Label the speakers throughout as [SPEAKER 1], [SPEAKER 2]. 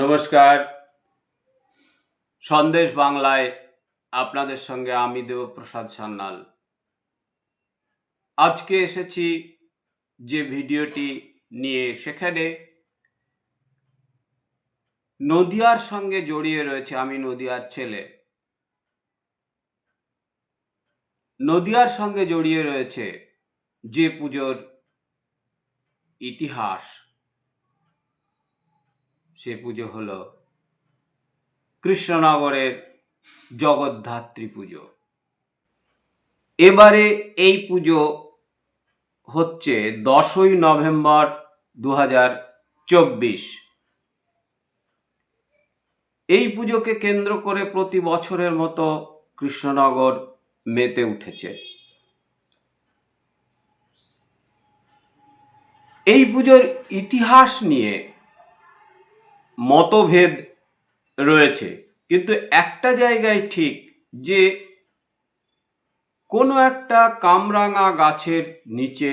[SPEAKER 1] নমস্কার। সন্দেশ বাংলায় আপনাদের সঙ্গে আমি দেবপ্রসাদ সান্যাল। আজকে এসেছি যে ভিডিওটি নিয়ে, সেখানে নদিয়ার সঙ্গে জড়িয়ে রয়েছে আমি নদিয়ার ছেলে। নদিয়ার সঙ্গে জড়িয়ে রয়েছে যে পুজোর ইতিহাস। সে পুজো হলো কৃষ্ণনগরের জগদ্ধাত্রী পুজো। এবারে এই পুজো হচ্ছে দশই নভেম্বর দু চব্বিশ। এই পুজোকে কেন্দ্র করে প্রতি বছরের মতো কৃষ্ণনগর মেতে উঠেছে। এই পুজোর ইতিহাস নিয়ে মতভেদ রয়েছে। কিন্তু একটা জায়গায় ঠিক যে কোনো একটা কামরাঙা গাছের নিচে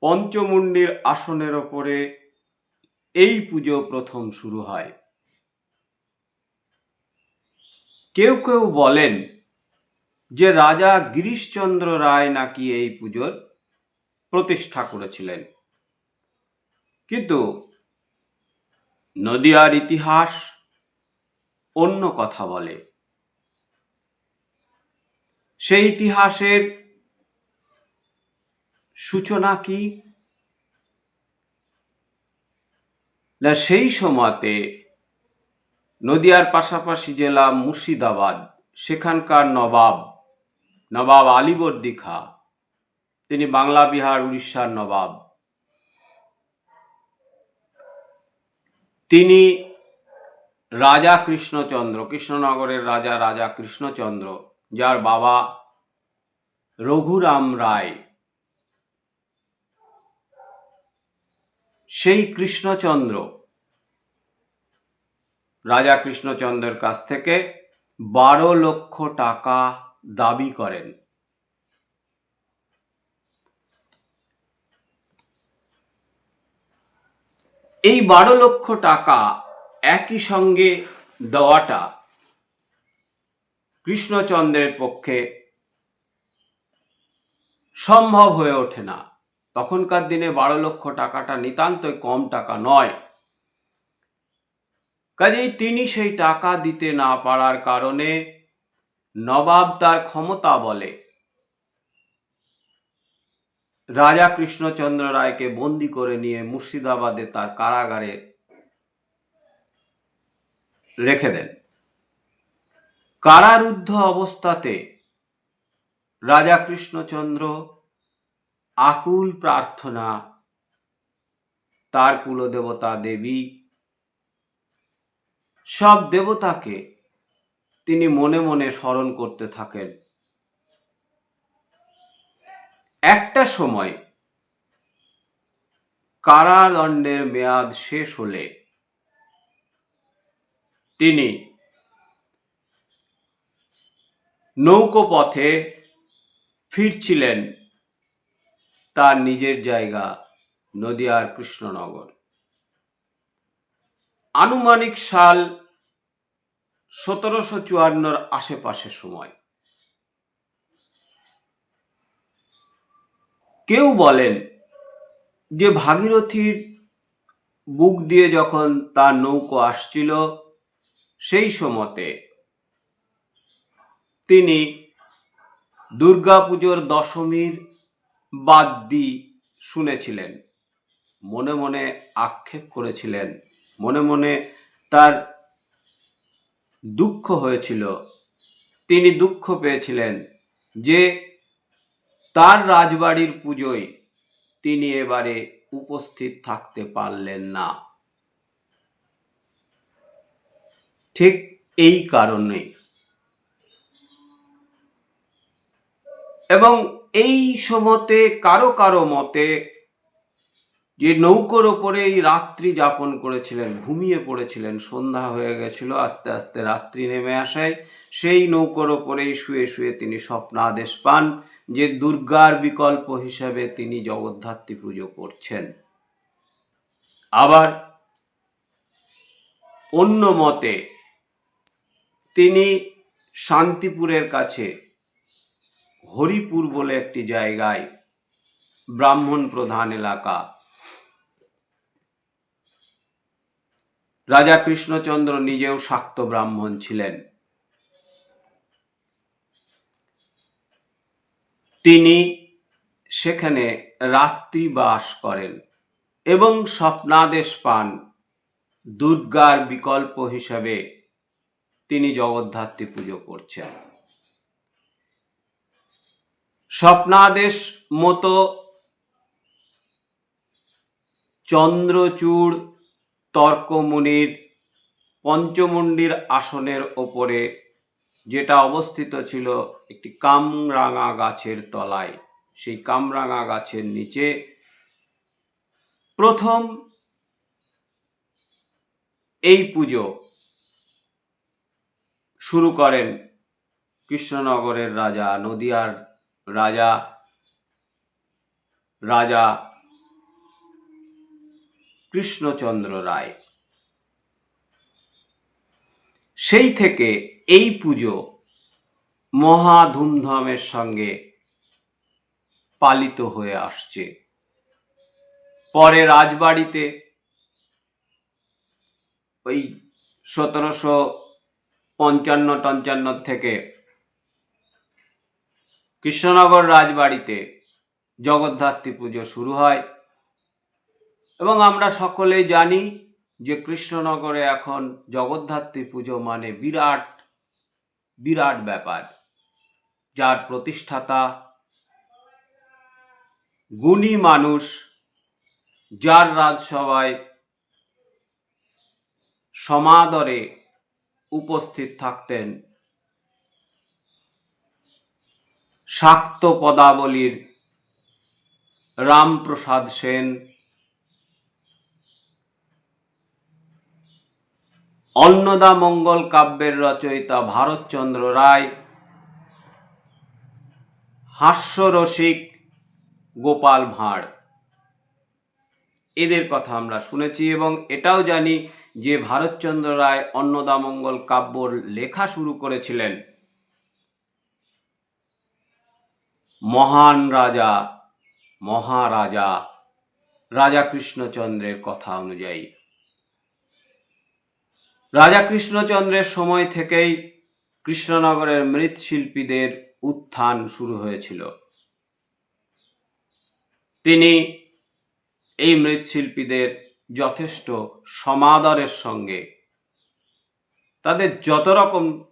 [SPEAKER 1] পঞ্চমুণ্ডির আসনের ওপরে এই পুজো প্রথম শুরু হয়। কেউ কেউ বলেন যে রাজা গিরিশচন্দ্র রায় নাকি এই পুজোর প্রতিষ্ঠা করেছিলেন। কিন্তু নদিয়ার ইতিহাস অন্য কথা বলে। সেই ইতিহাসের সূচনা কি? না, সেই সময়তে নদিয়ার পাশাপাশি জেলা মুর্শিদাবাদ, সেখানকার নবাব নবাব আলীবর্দী খা তিনি বাংলা, বিহার, উড়িষ্যার নবাব। তিনি রাজা কৃষ্ণচন্দ্র, কৃষ্ণনগরের রাজা রাজা কৃষ্ণচন্দ্র, যার বাবা রঘুরাম রায়। সেই কৃষ্ণচন্দ্র রাজা কৃষ্ণচন্দ্রের কাছ থেকে বারো লক্ষ টাকা দাবি করেন। এই বারো লক্ষ টাকা একই সঙ্গে দেওয়াটা কৃষ্ণচন্দ্রের পক্ষে সম্ভব হয়ে ওঠে না। তখনকার দিনে বারো লক্ষ টাকাটা নিতান্তই কম টাকা নয়। কাজেই তিনি সেই টাকা দিতে না পারার কারণে নবাব তার ক্ষমতা বলে রাজা কৃষ্ণচন্দ্র রায়কে বন্দি করে নিয়ে মুর্শিদাবাদে তার কারাগারে রেখে দেন। কারারুদ্ধ অবস্থাতে রাজা কৃষ্ণচন্দ্র আকুল প্রার্থনা তার কুলদেবতা দেবী সব দেবতাকে তিনি মনে মনে স্মরণ করতে থাকেন। একটা সময় কারাদণ্ডের মেয়াদ শেষ হলে তিনি নৌকো পথে ফিরছিলেন তার নিজের জায়গা নদিয়ার কৃষ্ণনগর। আনুমানিক সাল সতেরোশো চুয়ান্নর আশেপাশে সময়। কেউ বলেন যে ভাগীরথীর বুক দিয়ে যখন তার নৌকো আসছিল, সেই সময়তে তিনি দুর্গাপুজোর দশমীর বাদ্যি শুনেছিলেন। মনে মনে আক্ষেপ করেছিলেন। মনে মনে তার দুঃখ হয়েছিল। তিনি দুঃখ পেয়েছিলেন যে তার রাজবাড়ির পুজোয় তিনি এবারে উপস্থিত থাকতে পারলেন না। ঠিক এই কারণে। এবং এই সমতে কারও কারও মতে যে নৌকোর এই রাত্রি যাপন করেছিলেন, ঘুমিয়ে পড়েছিলেন, সন্ধ্যা হয়ে গেছিল, আস্তে আস্তে রাত্রি নেমে আসায় সেই নৌকোর ওপরেই শুয়ে শুয়ে তিনি স্বপ্নাদেশ পান যে দুর্গার বিকল্প হিসাবে তিনি জগদ্ধাত্রী পুজো করছেন। আবার অন্য মতে তিনি শান্তিপুরের কাছে হরিপুর বলে একটি জায়গায় ব্রাহ্মণ প্রধান এলাকা রাজা কৃষ্ণচন্দ্র নিজেও শাক্ত ব্রাহ্মণ ছিলেন। তিনি সেখানে রাত্রি বাস করেন এবং স্বপ্নাদেশ পান দুর্গার বিকল্প হিসাবে তিনি জগদ্ধাত্রী পুজো করছেন। স্বপ্নাদেশ মতো চন্দ্রচূড় তর্কমুনির পঞ্চমুণ্ডির আসনের ওপরে যেটা অবস্থিত ছিল একটি কামরাঙা গাছের তলায়। সেই কামরাঙা গাছের নিচে প্রথম এই পুজো শুরু করেন কৃষ্ণনগরের রাজা, নদিয়ার রাজা রাজা কৃষ্ণচন্দ্র রায়। সেই থেকে এই পুজো মহা ধুমধামের সঙ্গে পালিত হয়ে আসছে। পরে রাজবাড়িতে ওই সতেরোশো পঞ্চান্ন টঞ্চান্ন থেকে কৃষ্ণনগর রাজবাড়িতে জগদ্ধাত্রী পুজো শুরু হয়। এবং আমরা সকলেই জানি যে কৃষ্ণনগরে এখন জগদ্ধাত্রী পুজো মানে বিরাট বিরাট ব্যাপার। যার প্রতিষ্ঠাতা গুণী মানুষ, যার রাজসভায় সমাদরে উপস্থিত থাকতেন শাক্ত পদাবলীর রামপ্রসাদ সেন অন্নদা মঙ্গল কাব্যের রচয়িতা ভারতচন্দ্র রায়, হাস্যরসিক গোপাল ভাঁড়। এদের কথা আমরা শুনেছি এবং এটাও জানি যে ভারতচন্দ্র রায় অন্নদামঙ্গল কাব্যর লেখা শুরু করেছিলেন। মহান রাজা, মহারাজা, রাজা কৃষ্ণচন্দ্রের কথা অনুযায়ী। রাজা কৃষ্ণচন্দ্রের সময় থেকেই কৃষ্ণনগরের মৃৎশিল্পীদের উত্থান শুরু হয়েছিল। তিনি এই মৃৎশিল্পীদের যথেষ্ট সমাদরের সঙ্গে তাদের যত রকম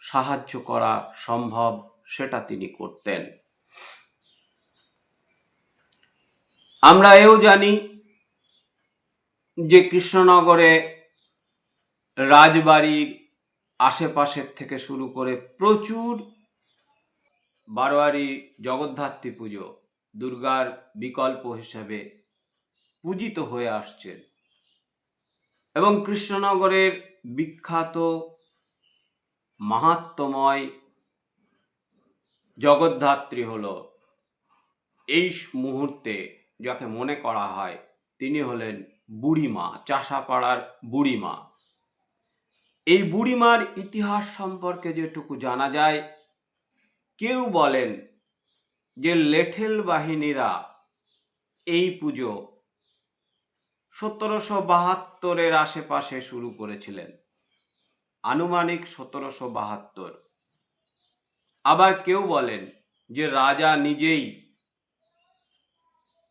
[SPEAKER 1] সাহায্য করা সম্ভব সেটা তিনি করতেন। আমরা এও জানি যে কৃষ্ণনগরে রাজবাড়ির আশেপাশের থেকে শুরু করে প্রচুর বারোয়ারি জগদ্ধাত্রী পুজো দুর্গার বিকল্প হিসাবে পূজিত হয়ে আসছেন এবং কৃষ্ণনগরের বিখ্যাত মাহাত্মময় জগদ্ধাত্রী হল এই মুহূর্তে যাকে মনে করা হয়, তিনি হলেন বুড়িমা, চাষাপাড়ার বুড়িমা। এই বুড়িমার ইতিহাস সম্পর্কে যেটুকু জানা যায়, কেউ বলেন যে লেঠেল বাহিনীরা এই পুজো সতেরোশো বাহাত্তরের আশেপাশে শুরু করেছিলেন। আনুমানিক সতেরোশো বাহাত্তর। আবার কেউ বলেন যে রাজা নিজেই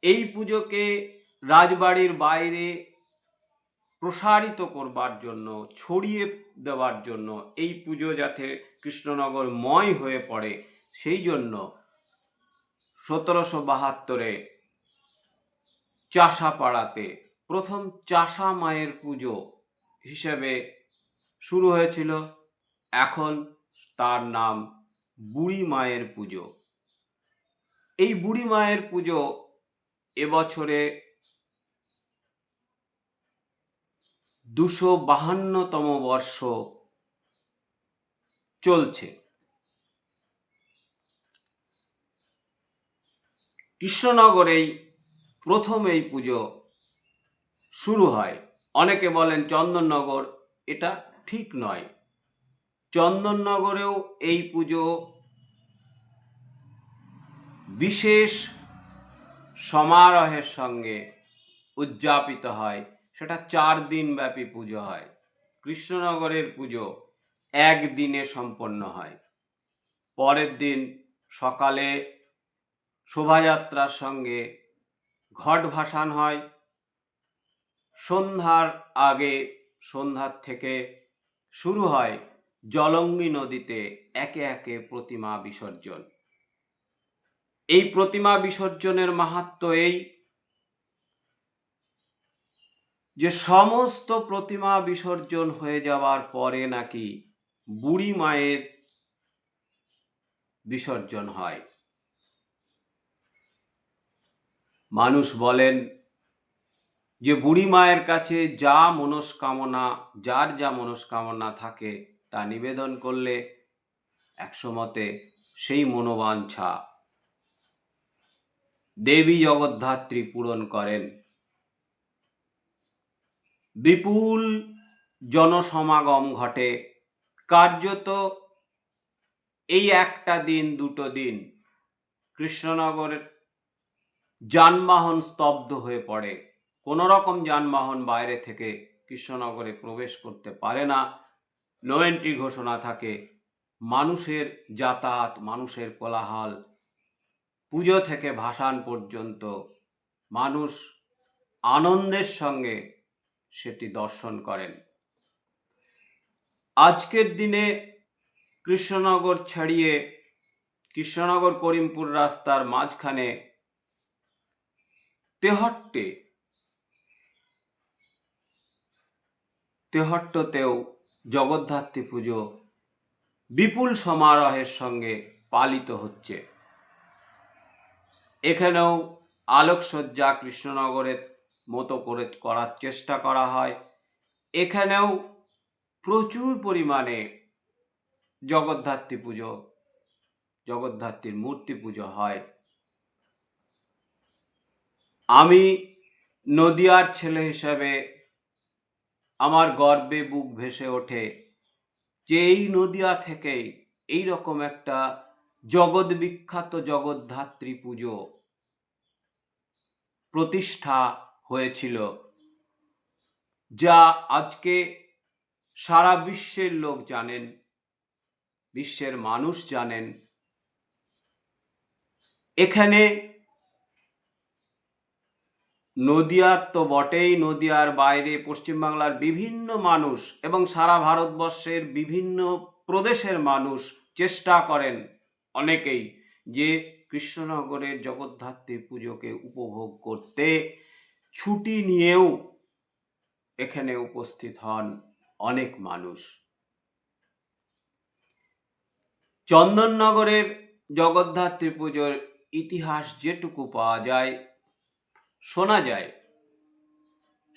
[SPEAKER 1] এই পুজোকে রাজবাড়ির বাইরে প্রসারিত করবার জন্য ছড়িয়ে দেওয়ার জন্য। এই পুজো যাতে কৃষ্ণনগর ময় হয়ে পড়ে, সেই জন্য সতেরোশো বাহাত্তরে চাষাপাড়াতে প্রথম চাষা মায়ের পুজো হিসেবে শুরু হয়েছিল। এখন তার নাম বুড়ি মায়ের পুজো। এই বুড়ি মায়ের পুজো এবছরে দুশো বাহান্নতম বর্ষ চলছে। কৃষ্ণনগরেই প্রথম এই পুজো শুরু হয়। অনেকে বলেন চন্দননগর, এটা ঠিক নয়। চন্দননগরেও এই পুজো বিশেষ সমারোহের সঙ্গে উদযাপিত হয়। সেটা চার দিন ব্যাপী পুজো হয়। কৃষ্ণনগরের পুজো একদিনে সম্পন্ন হয়। পরের দিন সকালে শোভাযাত্রার সঙ্গে ঘট ভাসান হয়। সন্ধ্যার আগে সন্ধ্যার থেকে শুরু হয় জলঙ্গি নদীতে একে একে প্রতিমা বিসর্জন। এই প্রতিমা বিসর্জনের মাহাত্ম এই যে সমস্ত প্রতিমা বিসর্জন হয়ে যাওয়ার পরে নাকি বুড়ি মায়ের বিসর্জন হয়। মানুষ বলেন যে বুড়ি মায়ের কাছে যা মনস্কামনা, যার যা মনস্কামনা থাকে তা নিবেদন করলে একসমতে সেই মনোবাঞ্ছা দেবী জগদ্ধাত্রী পূরণ করেন। বিপুল জনসমাগম ঘটে। কার্যত এই একটা দিন, দুটো দিন কৃষ্ণনগরের যানবাহন স্তব্ধ হয়ে পড়ে। কোনো রকম যানবাহন বাইরে থেকে কৃষ্ণনগরে প্রবেশ করতে পারে না। নো এন্ট্রি ঘোষণা থাকে, মানুষের যাতায়াত, মানুষের কোলাহল, পুজো থেকে ভাসান পর্যন্ত মানুষ আনন্দের সঙ্গে সেটি দর্শন করেন। আজকের দিনে কৃষ্ণনগর ছাড়িয়ে কৃষ্ণনগর করিমপুর রাস্তার মাঝখানে তেহট্টে, তেহট্টতেও জগদ্ধাত্রী পুজো বিপুল সমারোহের সঙ্গে পালিত হচ্ছে। এখানেও আলোকসজ্জা কৃষ্ণনগরের মতো করে করার চেষ্টা করা হয়। এখানেও প্রচুর পরিমাণে জগদ্ধাত্রী পুজো, জগদ্ধাত্রীর মূর্তি পুজো হয়। আমি নদিয়ার ছেলে হিসাবে আমার গর্বে বুক ভেসে ওঠে যে এই নদিয়া থেকেই এই রকম একটা জগৎ বিখ্যাত জগদ্ধাত্রী পুজো প্রতিষ্ঠা হয়েছিল, যা আজকে সারা বিশ্বের লোক জানেন, বিশ্বের মানুষ জানেন। এখানে নদিয়ার তো বটেই, নদিয়ার বাইরে পশ্চিমবাংলার বিভিন্ন মানুষ এবং সারা ভারতবর্ষের বিভিন্ন প্রদেশের মানুষ চেষ্টা করেন অনেকেই যে কৃষ্ণনগরের জগদ্ধাত্রী পুজোকে উপভোগ করতে। ছুটি নিয়েও এখানে উপস্থিত হন অনেক মানুষ। চন্দননগরের জগদ্ধাত্রী পুজোর ইতিহাস যেটুকু পাওয়া যায়, শোনা যায়,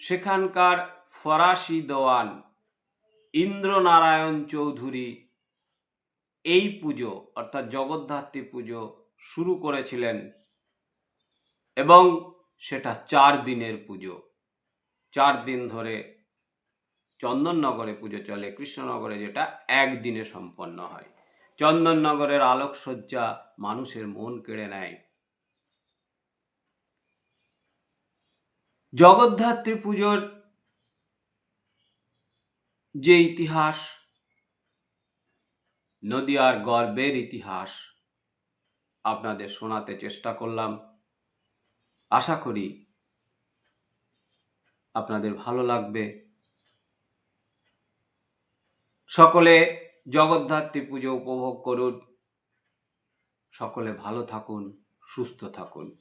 [SPEAKER 1] সেখানকার ফরাসি দেওয়ান ইন্দ্রনারায়ণ চৌধুরী এই পুজো, অর্থাৎ জগদ্ধাত্রী পুজো শুরু করেছিলেন এবং সেটা চার দিনের পুজো। চার দিন ধরে চন্দননগরে পুজো চলে, কৃষ্ণনগরে যেটা একদিনে সম্পন্ন হয়। চন্দননগরের আলোকসজ্জা মানুষের মন কেড়ে নেয়। জগদ্ধাত্রী পুজোর যে ইতিহাস, নদিয়ার গর্বের ইতিহাস আপনাদের শোনাতে চেষ্টা করলাম। আশা করি আপনাদের ভালো লাগবে। সকলে জগদ্ধাত্রী পুজো উপভোগ করুন। সকলে ভালো থাকুন, সুস্থ থাকুন।